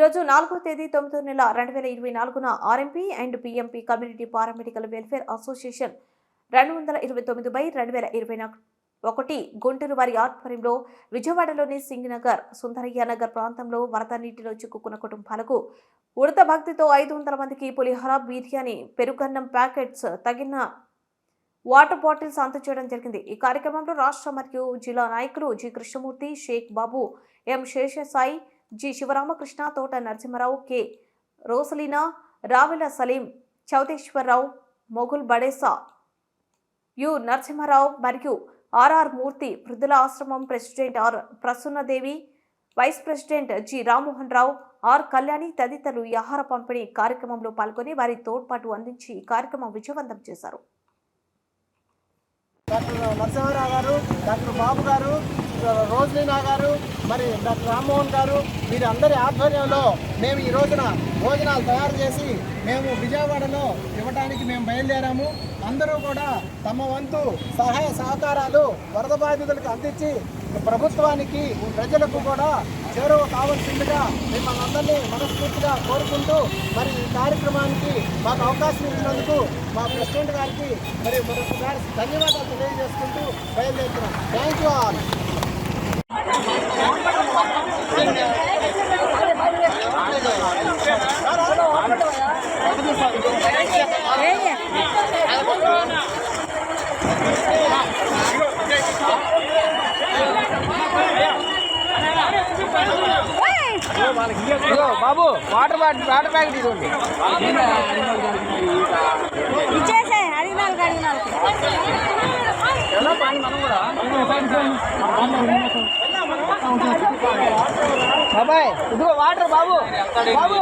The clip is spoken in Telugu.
నాలుగో తేదీ తొమ్మిదో నెల రెండు వేల ఇరవై నాలుగున RMP and PMP community paramedical welfare association రెండు వందల ఇరవై తొమ్మిది బై రెండు వేల ఇరవై నాలుగు ఒకటి గుంటూరు వారి ఆధ్వర్యంలో విజయవాడలోని సింగ్నగర్ సుందరయ్య నగర్ ప్రాంతంలో వరద నీటిలో చిక్కుకున్న కుటుంబాలకు ఉడత భక్తితో ఐదు వందల మందికి పులిహోర బిర్యానీ పెరుగన్నం ప్యాకెట్స్ తగిన వాటర్ బాటిల్స్ అందజేయడం జరిగింది. ఈ కార్యక్రమంలో రాష్ట్ర మరియు జిల్లా నాయకులు G Krishnamurthy Sheikh Babu M Seshasai G Sivaramakrishna Thota Narasimharao K Rosalina Ravela Saleem Chowteswararao Mughal Badesa U Narasimharao మరియు ఆర్ఆర్ మూర్తి వృద్ధుల ఆశ్రమం president R Prasannadevi vice president G Rammohan Rao R Kalyani తదితరులు ఈ ఆహార పంపిణీ కార్యక్రమంలో పాల్గొని వారి తోడ్పాటు అందించి ఈ కార్యక్రమం విజయవంతం చేశారు. డాక్టర్ నరసింహారావు గారు డాక్టర్ బాబు గారు రోజలీనా గారు మరి డాక్టర్ రామ్మోహన్ గారు వీరందరి ఆధ్వర్యంలో మేము ఈ రోజున భోజనాలు తయారు చేసి మేము విజయవాడలో ఇవ్వడానికి మేము బయలుదేరాము. అందరూ కూడా తమ వంతు సహాయ సహకారాలు వరద బాధితులకు అందించి ప్రభుత్వానికి ప్రజలకు కూడా చేరువ కావాల్సిందిగా మిమ్మల్ని అందరినీ మనస్ఫూర్తిగా కోరుకుంటూ మరి ఈ కార్యక్రమానికి మాకు అవకాశం ఇచ్చినందుకు మా ప్రెసిడెంట్ గారికి మరి మరొకసారి ధన్యవాదాలు తెలియజేసుకుంటూ బయలుదేరుతున్నాం. థ్యాంక్ యూ ఆల్ బాబు వాటర్ బాటిల్ వాటర్ ప్యాకెట్ ఇదిగోండి బాబాయ్ ఇదిగో వాటర్ బాబు బాబు.